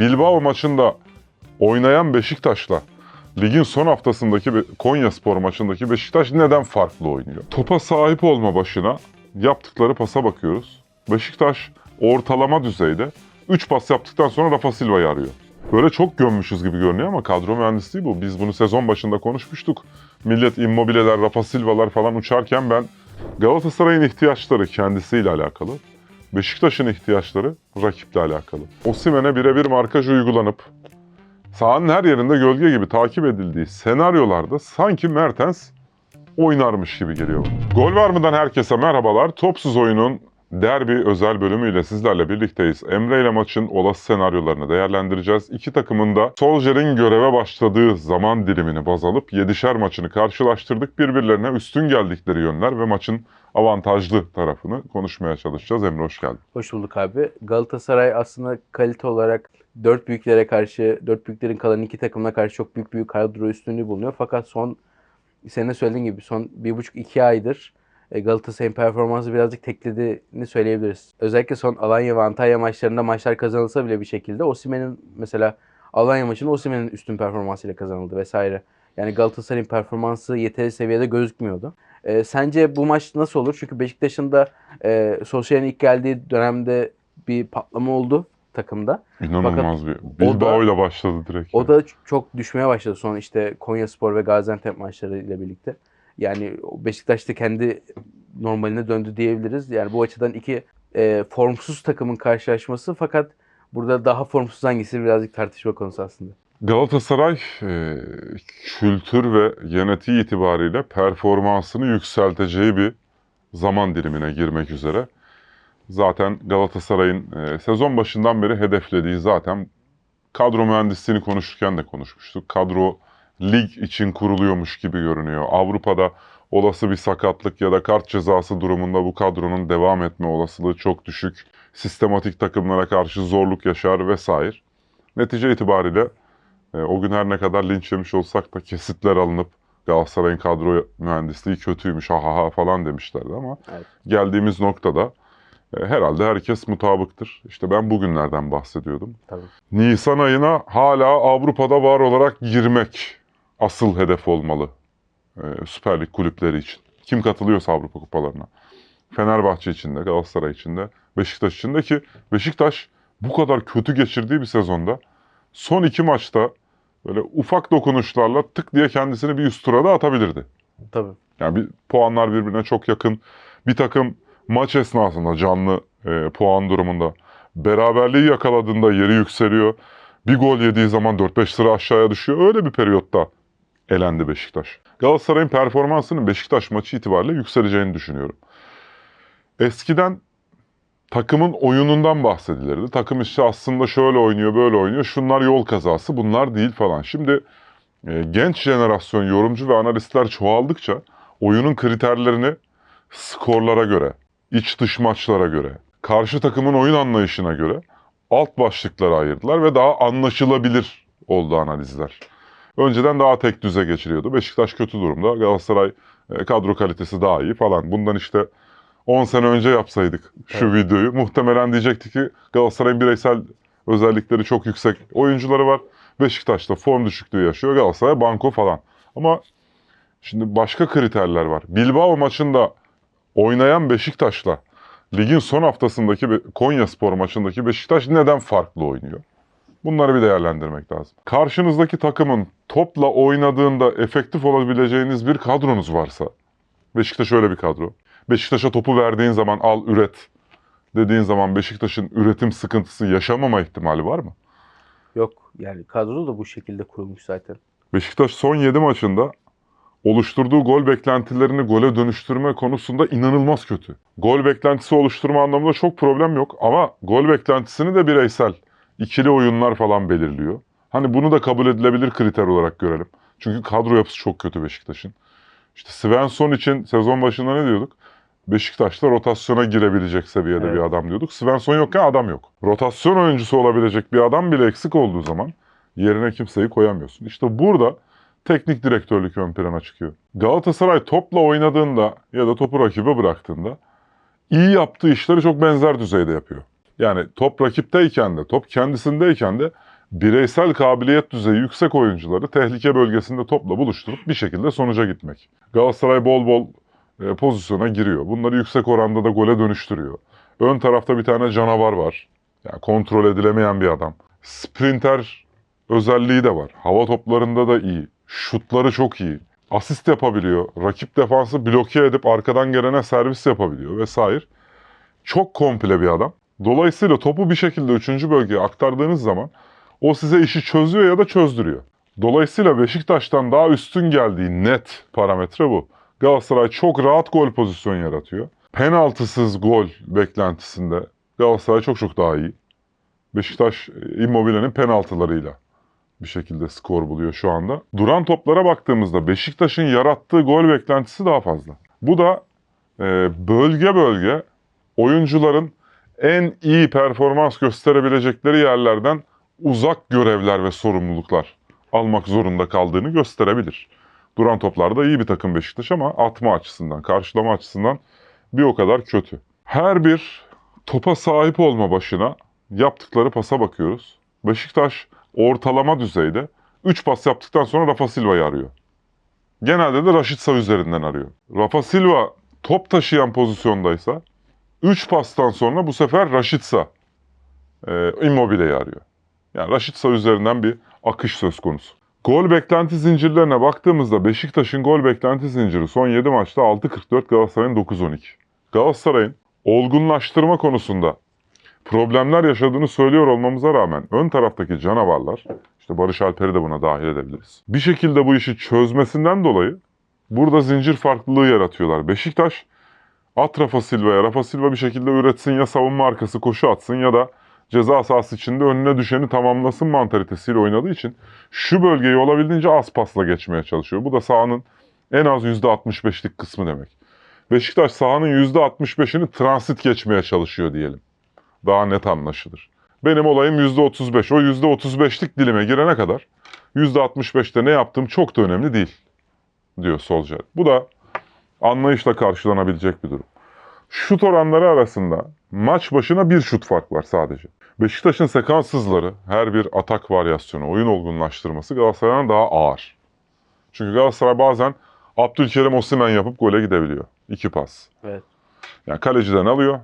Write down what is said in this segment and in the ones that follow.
Bilbao maçında oynayan Beşiktaş'la ligin son haftasındaki Konya Spor maçındaki Beşiktaş neden farklı oynuyor? Topa sahip olma başına yaptıkları pasa bakıyoruz. Beşiktaş ortalama düzeyde 3 pas yaptıktan sonra Rafa Silva'yı arıyor. Böyle çok gömmüşüz gibi görünüyor ama kadro mühendisliği bu. Biz bunu sezon başında konuşmuştuk. Millet immobileler, Rafa Silva'lar falan uçarken ben Galatasaray'ın ihtiyaçları kendisiyle alakalı. Beşiktaş'ın ihtiyaçları rakiple alakalı. Osimhen'e birebir markaj uygulanıp sahanın her yerinde gölge gibi takip edildiği senaryolarda sanki Mertens oynarmış gibi geliyor. Gol var mıdan herkese merhabalar. Topsuz oyunun derbi özel bölümüyle sizlerle birlikteyiz. Emre ile maçın olası senaryolarını değerlendireceğiz. İki takımın da Solskjaer'in göreve başladığı zaman dilimini baz alıp 7'şer maçını karşılaştırdık. Birbirlerine üstün geldikleri yönler ve maçın avantajlı tarafını konuşmaya çalışacağız. Emre hoş geldin. Hoş bulduk abi. Galatasaray aslında kalite olarak dört büyüklere karşı, dört büyüklerin kalan iki takımına karşı çok büyük bir kadro üstünlüğü bulunuyor. Fakat son, senin de söylediğin gibi son bir buçuk iki aydır e, Galatasaray'ın performansı birazcık teklediğini söyleyebiliriz. Özellikle son Alanya ve Antalya maçlarında maçlar kazanılsa bile bir şekilde Osimhen'in mesela Alanya maçında Osimhen'in üstün performansıyla kazanıldı vesaire. Yani Galatasaray'ın performansı yeteri seviyede gözükmüyordu. E, sence bu maç nasıl olur? Çünkü Beşiktaş'ın da e, Solskjaer'in ilk geldiği dönemde bir patlama oldu takımda. İnanılmaz bir. Bilbao ile başladı direkt. O da çok düşmeye başladı son işte Konyaspor ve Gaziantep maçlarıyla birlikte. Yani Beşiktaş da kendi normaline döndü diyebiliriz. Yani bu açıdan iki e, formsuz takımın karşılaşması fakat burada daha formsuz hangisi birazcık tartışma konusu aslında. Galatasaray e, kültür ve yönetici itibariyle performansını yükselteceği bir zaman dilimine girmek üzere. Zaten Galatasaray'ın e, sezon başından beri hedeflediği zaten kadro mühendisliğini konuşurken de konuşmuştuk. Kadro lig için kuruluyormuş gibi görünüyor. Avrupa'da olası bir sakatlık ya da kart cezası durumunda bu kadronun devam etme olasılığı çok düşük. Sistematik takımlara karşı zorluk yaşar vesaire. Netice itibariyle e, o gün her ne kadar linç yemiş olsak da kesitler alınıp Galatasaray'ın kadro mühendisliği kötüymüş ha ha ha falan demişlerdi ama Evet. geldiğimiz noktada e, herhalde herkes mutabıktır. İşte ben bugünlerden bahsediyordum. Tabii. Nisan ayına hala Avrupa'da var olarak girmek asıl hedef olmalı e, Süper Lig kulüpleri için. Kim katılıyorsa Avrupa kupalarına. Fenerbahçe için de, Galatasaray için de, Beşiktaş için de ki Beşiktaş bu kadar kötü geçirdiği bir sezonda son iki maçta böyle ufak dokunuşlarla tık diye kendisini bir üst tura da atabilirdi. Tabii. Yani bir, puanlar birbirine çok yakın. Bir takım maç esnasında canlı e, puan durumunda beraberliği yakaladığında yeri yükseliyor. Bir gol yediği zaman 4-5 sıra aşağıya düşüyor. Öyle bir periyotta elendi Beşiktaş. Galatasaray'ın performansının Beşiktaş maçı itibariyle yükseleceğini düşünüyorum. Eskiden takımın oyunundan bahsedilirdi. Takım işte aslında şöyle oynuyor, böyle oynuyor. Şunlar yol kazası, bunlar değil falan. Şimdi e, genç jenerasyon yorumcu ve analistler çoğaldıkça oyunun kriterlerini skorlara göre, iç dış maçlara göre, karşı takımın oyun anlayışına göre alt başlıklara ayırdılar ve daha anlaşılabilir oldu analizler. Önceden daha tek düze geçiriyordu. Beşiktaş kötü durumda. Galatasaray e, kadro kalitesi daha iyi falan. Bundan işte 10 sene önce yapsaydık şu Evet. videoyu muhtemelen diyecektik ki Galatasaray'ın bireysel özellikleri çok yüksek oyuncuları var. Beşiktaş'ta form düşüklüğü yaşıyor. Galatasaray banko falan. Ama şimdi başka kriterler var. Bilbao maçında oynayan Beşiktaş'la ligin son haftasındaki Konya Spor maçındaki Beşiktaş neden farklı oynuyor? Bunları bir değerlendirmek lazım. Karşınızdaki takımın topla oynadığında efektif olabileceğiniz bir kadronuz varsa, Beşiktaş öyle bir kadro. Beşiktaş'a topu verdiğin zaman al üret dediğin zaman Beşiktaş'ın üretim sıkıntısı yaşamama ihtimali var mı? Yok yani kadro da bu şekilde kurulmuş zaten. Beşiktaş son 7 maçında oluşturduğu gol beklentilerini gole dönüştürme konusunda inanılmaz kötü. Gol beklentisi oluşturma anlamında çok problem yok ama gol beklentisini de bireysel ikili oyunlar falan belirliyor. Hani bunu da kabul edilebilir kriter olarak görelim. Çünkü kadro yapısı çok kötü Beşiktaş'ın. İşte Svensson için sezon başında ne diyorduk? Beşiktaş'ta rotasyona girebilecek seviyede Evet. bir adam diyorduk. Svensson yokken adam yok. Rotasyon oyuncusu olabilecek bir adam bile eksik olduğu zaman yerine kimseyi koyamıyorsun. İşte burada teknik direktörlük ön plana çıkıyor. Galatasaray topla oynadığında ya da topu rakibe bıraktığında iyi yaptığı işleri çok benzer düzeyde yapıyor. Yani top rakipteyken de top kendisindeyken de bireysel kabiliyet düzeyi yüksek oyuncuları tehlike bölgesinde topla buluşturup bir şekilde sonuca gitmek. Galatasaray bol bol e, pozisyona giriyor. Bunları yüksek oranda da gole dönüştürüyor. Ön tarafta bir tane canavar var. Yani kontrol edilemeyen bir adam. Sprinter özelliği de var. Hava toplarında da iyi. Şutları çok iyi. Asist yapabiliyor. Rakip defansı bloke edip arkadan gelene servis yapabiliyor vesaire. Çok komple bir adam. Dolayısıyla topu bir şekilde 3. bölgeye aktardığınız zaman o size işi çözüyor ya da çözdürüyor. Dolayısıyla Beşiktaş'tan daha üstün geldiği net parametre bu. Galatasaray çok rahat gol pozisyon yaratıyor. Penaltısız gol beklentisinde Galatasaray çok çok daha iyi. Beşiktaş e, Immobile'nin penaltılarıyla bir şekilde skor buluyor şu anda. Duran toplara baktığımızda Beşiktaş'ın yarattığı gol beklentisi daha fazla. Bu da e, bölge bölge oyuncuların en iyi performans gösterebilecekleri yerlerden uzak görevler ve sorumluluklar almak zorunda kaldığını gösterebilir. Duran toplarda iyi bir takım Beşiktaş ama atma açısından, karşılama açısından bir o kadar kötü. Her bir topa sahip olma başına yaptıkları pasa bakıyoruz. Beşiktaş ortalama düzeyde 3 pas yaptıktan sonra Rafa Silva'yı arıyor. Genelde de Raşitsa üzerinden arıyor. Rafa Silva top taşıyan pozisyondaysa 3 pastan sonra bu sefer Raşitsa e, Immobile'yi arıyor. Yani Raşitsa üzerinden bir akış söz konusu. Gol beklenti zincirlerine baktığımızda Beşiktaş'ın gol beklenti zinciri son 7 maçta 6.44 Galatasaray'ın 9.12. Galatasaray'ın olgunlaştırma konusunda problemler yaşadığını söylüyor olmamıza rağmen ön taraftaki canavarlar, işte Barış Alper'i de buna dahil edebiliriz. Bir şekilde bu işi çözmesinden dolayı burada zincir farklılığı yaratıyorlar. Beşiktaş at Rafa Silva'ya, Rafa Silva bir şekilde üretsin ya savunma arkası koşu atsın ya da ceza sahası içinde önüne düşeni tamamlasın mantalitesiyle oynadığı için şu bölgeyi olabildiğince az pasla geçmeye çalışıyor. Bu da sahanın en az %65'lik kısmı demek. Beşiktaş sahanın %65'ini transit geçmeye çalışıyor diyelim. Daha net anlaşılır. Benim olayım %35. O %35'lik dilime girene kadar %65'te ne yaptığım çok da önemli değil diyor Solskjaer. Bu da anlayışla karşılanabilecek bir durum. Şut oranları arasında maç başına bir şut fark var sadece. Beşiktaş'ın sekans hızları, her bir atak varyasyonu, oyun olgunlaştırması Galatasaray'dan daha ağır. Çünkü Galatasaray bazen Abdülkerim Osimhen yapıp gole gidebiliyor. İki pas. Evet. Yani kaleciden alıyor,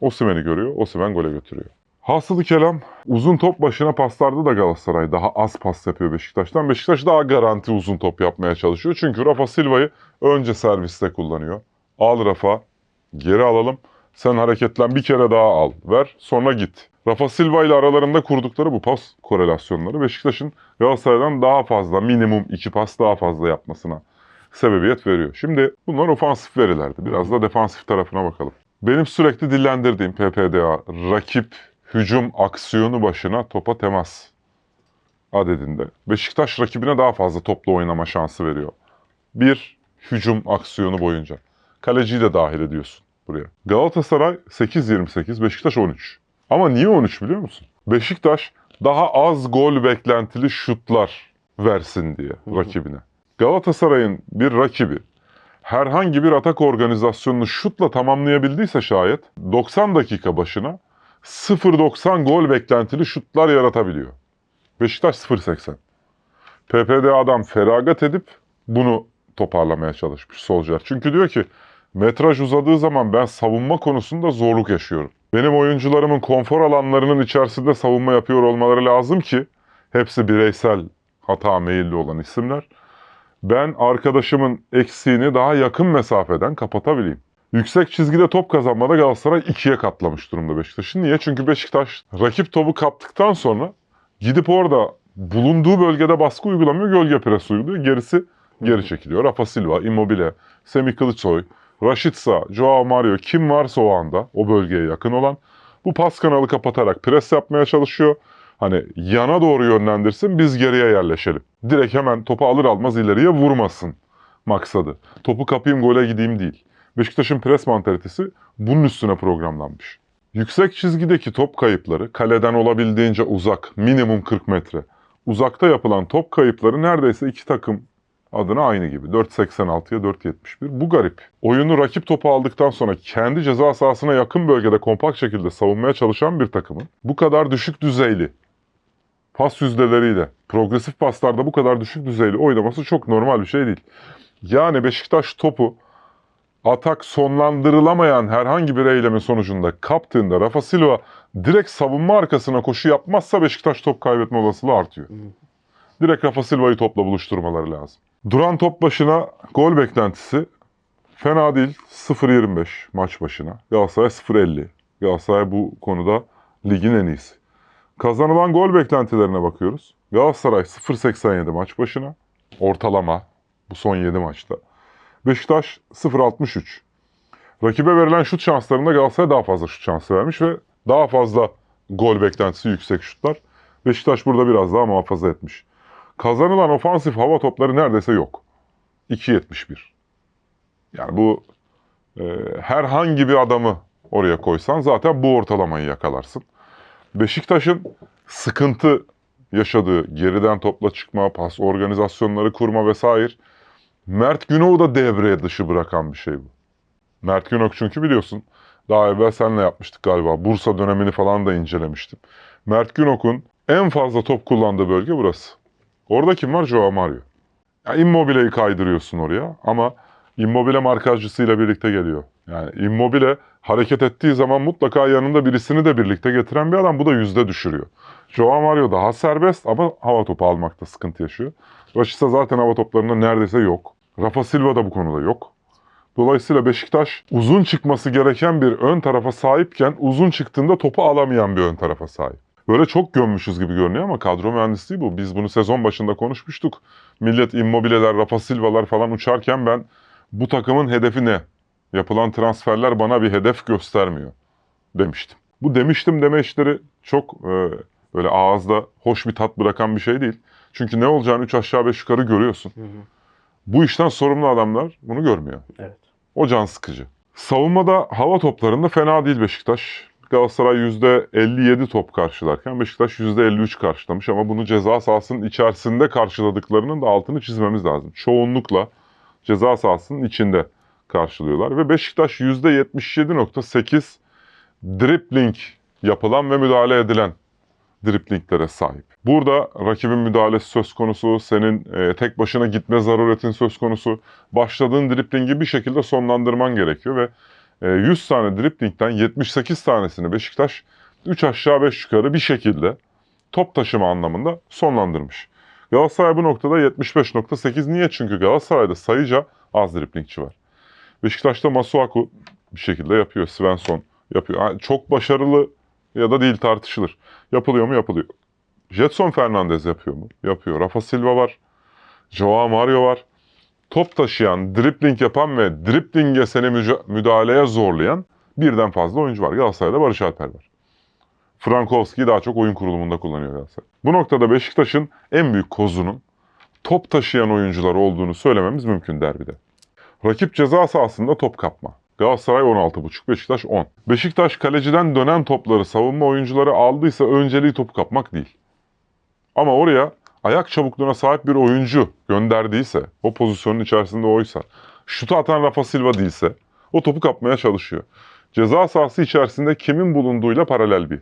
Osimhen'i görüyor, Osimhen gole götürüyor. Hasılı kelam uzun top başına paslarda da Galatasaray daha az pas yapıyor Beşiktaş'tan. Beşiktaş daha garanti uzun top yapmaya çalışıyor. Çünkü Rafa Silva'yı önce serviste kullanıyor. Al Rafa, geri alalım. Sen hareketlen bir kere daha al, ver, sonra git. Rafa Silva ile aralarında kurdukları bu pas korelasyonları Beşiktaş'ın Galatasaray'dan daha fazla, minimum iki pas daha fazla yapmasına sebebiyet veriyor. Şimdi bunlar ofansif verilerdi. Biraz da defansif tarafına bakalım. Benim sürekli dillendirdiğim PPDA, rakip hücum aksiyonu başına topa temas adedinde. Beşiktaş rakibine daha fazla topla oynama şansı veriyor. Bir hücum aksiyonu boyunca. Kaleciyi de dahil ediyorsun buraya. Galatasaray 8-28, Beşiktaş 13. Ama niye 13 biliyor musun? Beşiktaş daha az gol beklentili şutlar versin diye rakibine. Galatasaray'ın bir rakibi herhangi bir atak organizasyonunu şutla tamamlayabildiyse şayet 90 dakika başına 0.90 gol beklentili şutlar yaratabiliyor. Beşiktaş 0.80. PPDA'dan feragat edip bunu toparlamaya çalışmış Solskjaer. Çünkü diyor ki metraj uzadığı zaman ben savunma konusunda zorluk yaşıyorum. Benim oyuncularımın konfor alanlarının içerisinde savunma yapıyor olmaları lazım ki hepsi bireysel hata meyilli olan isimler. Ben arkadaşımın eksiğini daha yakın mesafeden kapatabileyim. Yüksek çizgide top kazanmada Galatasaray ikiye katlamış durumda Beşiktaş'ı. Niye? Çünkü Beşiktaş rakip topu kaptıktan sonra gidip orada bulunduğu bölgede baskı uygulamıyor, gölge pres uyguluyor. Gerisi geri çekiliyor. Rafa Silva, Immobile, Semih Kılıçsoy, Raşitsa, Joao Mario kim varsa o anda o bölgeye yakın olan bu pas kanalı kapatarak pres yapmaya çalışıyor. Hani yana doğru yönlendirsin biz geriye yerleşelim. Direkt hemen topu alır almaz ileriye vurmasın maksadı. Topu kapayım gole gideyim değil. Beşiktaş'ın pres mantalitesi bunun üstüne programlanmış. Yüksek çizgideki top kayıpları kaleden olabildiğince uzak, minimum 40 metre. Uzakta yapılan top kayıpları neredeyse iki takım adına aynı gibi. 4.86'ya 4.71. Bu garip. Oyunu rakip topu aldıktan sonra kendi ceza sahasına yakın bölgede kompakt şekilde savunmaya çalışan bir takımın bu kadar düşük düzeyli pas yüzdeleriyle, progresif paslarda bu kadar düşük düzeyli oynaması çok normal bir şey değil. Yani Beşiktaş topu atak sonlandırılamayan herhangi bir eylemin sonucunda kaptığında Rafa Silva direkt savunma arkasına koşu yapmazsa Beşiktaş top kaybetme olasılığı artıyor. Direkt Rafa Silva'yı topla buluşturmaları lazım. Duran top başına gol beklentisi fena değil. 0.25 maç başına. Galatasaray 0.50. Galatasaray bu konuda ligin en iyisi. Kazanılan gol beklentilerine bakıyoruz. Galatasaray 0.87 maç başına. Ortalama bu son 7 maçta. Beşiktaş 0.63. Rakibe verilen şut şanslarında Galatasaray daha fazla şut şansı vermiş ve daha fazla gol beklentisi yüksek şutlar. Beşiktaş burada biraz daha muhafaza etmiş. Kazanılan ofansif hava topları neredeyse yok. 2.71. Yani bu e, herhangi bir adamı oraya koysan zaten bu ortalamayı yakalarsın. Beşiktaş'ın sıkıntı yaşadığı geriden topla çıkma, pas organizasyonları kurma vesaire Mert Günok'u da devreye dışı bırakan bir şey bu. Mert Günok çünkü biliyorsun daha evvel seninle yapmıştık galiba. Bursa dönemini falan da incelemiştim. Mert Günok'un en fazla top kullandığı bölge burası. Orada kim var? Joao Mario. Ya Immobile'yi kaydırıyorsun oraya ama Immobile markajcısıyla birlikte geliyor. Yani Immobile hareket ettiği zaman mutlaka yanında birisini de birlikte getiren bir adam. Bu da yüzde düşürüyor. Joao Mario daha serbest ama hava topu almakta sıkıntı yaşıyor. Rashica zaten hava toplarında neredeyse yok. Rafa Silva da bu konuda yok. Dolayısıyla Beşiktaş uzun çıkması gereken bir ön tarafa sahipken uzun çıktığında topu alamayan bir ön tarafa sahip. Böyle çok gömmüşüz gibi görünüyor ama kadro mühendisliği bu. Biz bunu sezon başında konuşmuştuk. Millet immobileler, Rafa Silva'lar falan uçarken ben bu takımın hedefi ne? Yapılan transferler bana bir hedef göstermiyor demiştim. Bu demiştim deme işleri çok e, böyle ağızda hoş bir tat bırakan bir şey değil. Çünkü ne olacağını 3 aşağı 5 yukarı görüyorsun. Bu işten sorumlu adamlar bunu görmüyor. Evet. O can sıkıcı. Savunmada hava toplarında fena değil Beşiktaş. Galatasaray %57 top karşılarken Beşiktaş %53 karşılamış ama bunu ceza sahasının içerisinde karşıladıklarının da altını çizmemiz lazım. Çoğunlukla ceza sahasının içinde karşılıyorlar ve Beşiktaş %77.8 dribling yapılan ve müdahale edilen driplinglere sahip. Burada rakibin müdahalesi söz konusu, senin e, tek başına gitme zaruretin söz konusu. Başladığın driplingi bir şekilde sonlandırman gerekiyor ve 100 tane driplingden 78 tanesini Beşiktaş 3 aşağı 5 yukarı bir şekilde top taşıma anlamında sonlandırmış. Galatasaray bu noktada 75.8 niye? Çünkü Galatasaray'da sayıca az driplingçi var. Beşiktaş'ta Masuaku bir şekilde yapıyor. Svensson yapıyor. Yani çok başarılı ya da değil tartışılır. Yapılıyor mu? Yapılıyor. Jetson Fernandez yapıyor mu? Yapıyor. Rafa Silva var. Joao Mario var. Top taşıyan, dribling yapan ve driblinge seni müdahaleye zorlayan birden fazla oyuncu var. Galatasaray'da Barış Alper var. Frankowski'yi daha çok oyun kurulumunda kullanıyor Galatasaray. Bu noktada Beşiktaş'ın en büyük kozunun top taşıyan oyuncular olduğunu söylememiz mümkün derbide. Rakip ceza sahasında top kapma. Galatasaray 16.5, Beşiktaş 10. Beşiktaş kaleciden dönen topları savunma oyuncuları aldıysa önceliği topu kapmak değil. Ama oraya ayak çabukluğuna sahip bir oyuncu gönderdiyse, o pozisyonun içerisinde oysa, şutu atan Rafa Silva değilse, o topu kapmaya çalışıyor. Ceza sahası içerisinde kimin bulunduğuyla paralel bir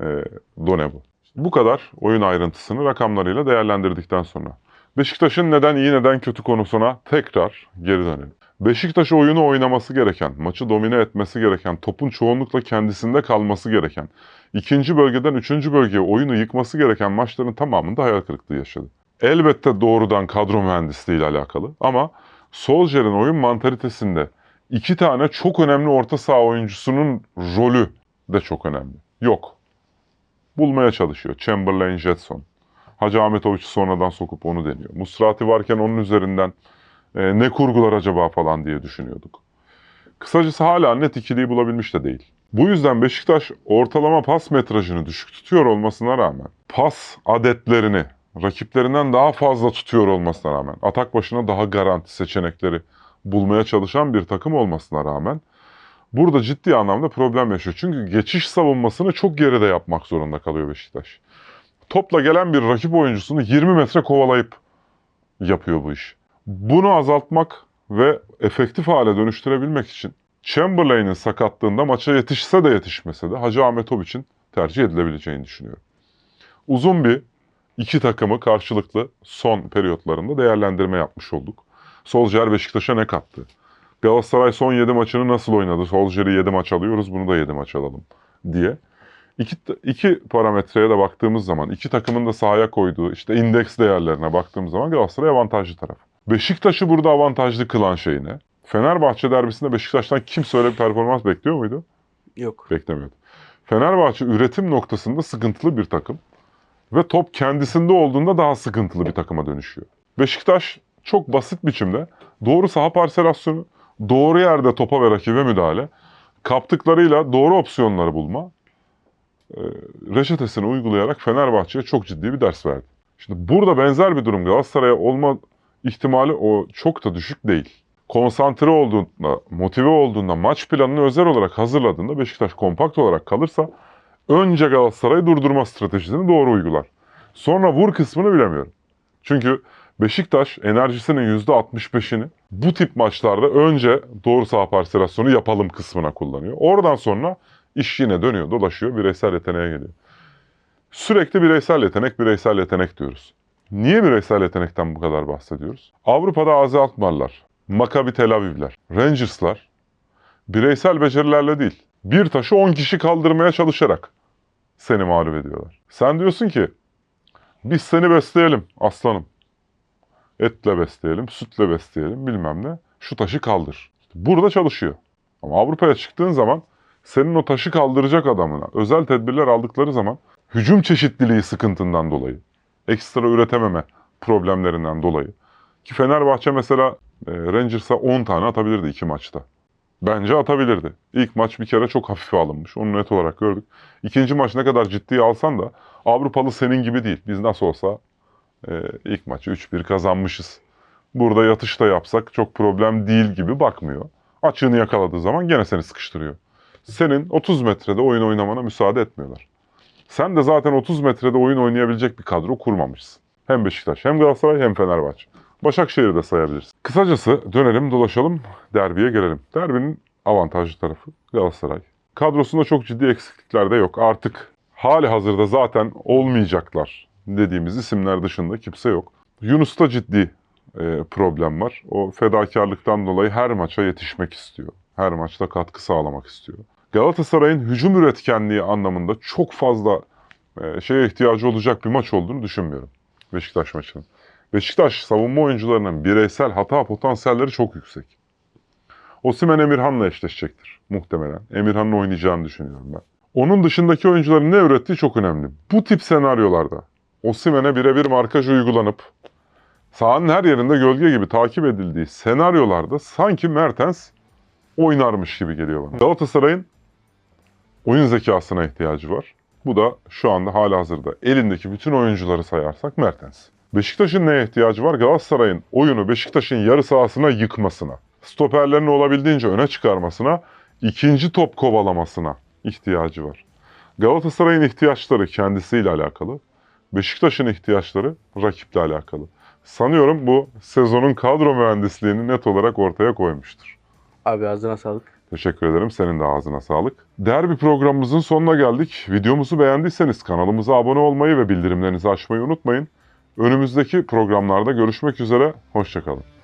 e, done bu. Bu kadar oyun ayrıntısını rakamlarıyla değerlendirdikten sonra. Beşiktaş'ın neden iyi neden kötü konusuna tekrar geri dönelim. Beşiktaş oyunu oynaması gereken, maçı domine etmesi gereken, topun çoğunlukla kendisinde kalması gereken, ikinci bölgeden üçüncü bölgeye oyunu yıkması gereken maçların tamamında hayal kırıklığı yaşadı. Elbette doğrudan kadro mühendisliği ile alakalı ama Solskjaer'in oyun mantalitesinde iki tane çok önemli orta saha oyuncusunun rolü de çok önemli. Yok. Bulmaya çalışıyor. Chamberlain, Jetson. Hacı Ahmetoviç'i sonradan sokup onu deniyor. Musrati varken onun üzerinden e, ne kurgular acaba falan diye düşünüyorduk. Kısacası hala net ikiliyi bulabilmiş de değil. Bu yüzden Beşiktaş ortalama pas metrajını düşük tutuyor olmasına rağmen pas adetlerini rakiplerinden daha fazla tutuyor olmasına rağmen atak başına daha garanti seçenekleri bulmaya çalışan bir takım olmasına rağmen burada ciddi anlamda problem yaşıyor. Çünkü geçiş savunmasını çok geride yapmak zorunda kalıyor Beşiktaş. Topla gelen bir rakip oyuncusunu 20 metre kovalayıp yapıyor bu iş. Bunu azaltmak ve efektif hale dönüştürebilmek için Chamberlain'in sakatlığında maça yetişse de yetişmese de Hacı Ahmetoviç'in tercih edilebileceğini düşünüyorum. uzun bir iki takımı karşılıklı son periyotlarında değerlendirme yapmış olduk. Solskjaer Beşiktaş'a ne kattı? Galatasaray son 7 maçını nasıl oynadı? Solskjaer'i 7 maç alıyoruz, bunu da 7 maç alalım diye. İki, iki parametreye de baktığımız zaman, iki takımın da sahaya koyduğu işte indeks değerlerine baktığımız zaman Galatasaray avantajlı taraf. Beşiktaş'ı burada avantajlı kılan şey ne? Fenerbahçe derbisinde Beşiktaş'tan kimse öyle bir performans bekliyor muydu? Yok. Beklemiyordu. Fenerbahçe üretim noktasında sıkıntılı bir takım ve top kendisinde olduğunda daha sıkıntılı bir takıma dönüşüyor. Beşiktaş çok basit biçimde doğru saha parselasyonu, doğru yerde topa ve rakibe müdahale, kaptıklarıyla doğru opsiyonları bulma e, reçetesini uygulayarak Fenerbahçe'ye çok ciddi bir ders verdi. Şimdi burada benzer bir durum Galatasaray'a olma ihtimali o çok da düşük değil. Konsantre olduğunda, motive olduğunda, maç planını özel olarak hazırladığında Beşiktaş kompakt olarak kalırsa önce Galatasaray'ı durdurma stratejisini doğru uygular. Sonra vur kısmını bilemiyorum. Çünkü Beşiktaş enerjisinin %65'ini bu tip maçlarda önce doğru saha parselasyonu yapalım kısmına kullanıyor. Oradan sonra iş yine dönüyor, dolaşıyor, bireysel yeteneğe geliyor. Sürekli bireysel yetenek, bireysel yetenek diyoruz. Niye bireysel yetenekten bu kadar bahsediyoruz? Avrupa'da Azi Alkmaarlar, Maccabi Tel Aviv'ler, Rangers'lar bireysel becerilerle değil, bir taşı 10 kişi kaldırmaya çalışarak seni mağlup ediyorlar. Sen diyorsun ki biz seni besleyelim aslanım. Etle besleyelim, sütle besleyelim bilmem ne. Şu taşı kaldır. Burada çalışıyor. Ama Avrupa'ya çıktığın zaman senin o taşı kaldıracak adamına özel tedbirler aldıkları zaman hücum çeşitliliği sıkıntından dolayı, ekstra üretememe problemlerinden dolayı ki Fenerbahçe mesela e, Rangers'a 10 tane atabilirdi iki maçta. Bence atabilirdi. İlk maç bir kere çok hafife alınmış. Onu net olarak gördük. İkinci maç ne kadar ciddiye alsan da Avrupalı senin gibi değil. Biz nasıl olsa e, ilk maçı 3-1 kazanmışız. Burada yatış da yapsak çok problem değil gibi bakmıyor. Açığını yakaladığı zaman gene seni sıkıştırıyor. Senin 30 metrede oyun oynamana müsaade etmiyorlar. Sen de zaten 30 metrede oyun oynayabilecek bir kadro kurmamışsın. Hem Beşiktaş hem Galatasaray hem Fenerbahçe. Başakşehir'i de sayabiliriz. Kısacası dönelim dolaşalım derbiye gelelim. Derbinin avantajlı tarafı Galatasaray. Kadrosunda çok ciddi eksiklikler de yok. Artık hali hazırda zaten olmayacaklar dediğimiz isimler dışında kimse yok. Yunus'ta ciddi e, problem var. O fedakarlıktan dolayı her maça yetişmek istiyor. Her maçta katkı sağlamak istiyor. Galatasaray'ın hücum üretkenliği anlamında çok fazla e, şeye ihtiyacı olacak bir maç olduğunu düşünmüyorum. Beşiktaş maçının. Beşiktaş savunma oyuncularının bireysel hata potansiyelleri çok yüksek. Osimhen Emirhan'la eşleşecektir muhtemelen. Emirhan'ın oynayacağını düşünüyorum ben. Onun dışındaki oyuncuların ne ürettiği çok önemli. Bu tip senaryolarda Osimhen'e birebir markaj uygulanıp sahanın her yerinde gölge gibi takip edildiği senaryolarda sanki Mertens oynarmış gibi geliyor bana. Galatasaray'ın oyun zekasına ihtiyacı var. Bu da şu anda halihazırda elindeki bütün oyuncuları sayarsak Mertens. Beşiktaş'ın neye ihtiyacı var? Galatasaray'ın oyunu Beşiktaş'ın yarı sahasına yıkmasına, stoperlerini olabildiğince öne çıkarmasına, ikinci top kovalamasına ihtiyacı var. Galatasaray'ın ihtiyaçları kendisiyle alakalı, Beşiktaş'ın ihtiyaçları rakiple alakalı. Sanıyorum bu sezonun kadro mühendisliğini net olarak ortaya koymuştur. Abi ağzına sağlık. Teşekkür ederim. Senin de ağzına sağlık. Derbi programımızın sonuna geldik. Videomuzu beğendiyseniz kanalımıza abone olmayı ve bildirimlerinizi açmayı unutmayın. Önümüzdeki programlarda görüşmek üzere. Hoşçakalın.